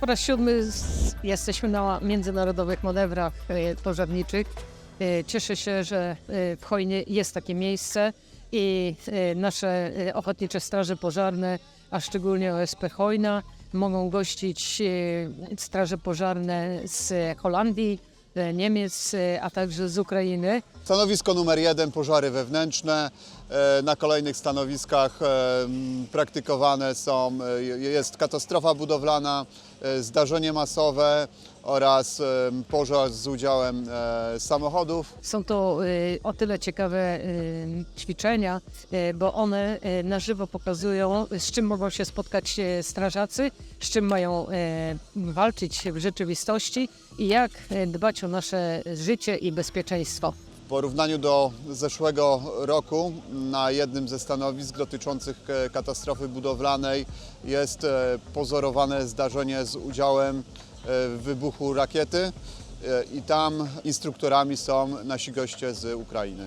Po raz siódmy jesteśmy na międzynarodowych manewrach e, pożarniczych. E, Cieszę się, że e, w Chojnie jest takie miejsce i nasze ochotnicze straże pożarne, a szczególnie OSP Chojna, mogą gościć straże pożarne z Holandii, Niemiec, a także z Ukrainy. Stanowisko numer jeden pożary wewnętrzne. E, Na kolejnych stanowiskach e, praktykowane są, e, jest katastrofa budowlana, zdarzenie masowe oraz pożar z udziałem samochodów. Są to o tyle ciekawe ćwiczenia, bo one na żywo pokazują, z czym mogą się spotkać strażacy, z czym mają walczyć w rzeczywistości i jak dbać o nasze życie i bezpieczeństwo. W porównaniu do zeszłego roku na jednym ze stanowisk dotyczących e, katastrofy budowlanej jest e, pozorowane zdarzenie z udziałem e, wybuchu rakiety i tam instruktorami są nasi goście z Ukrainy.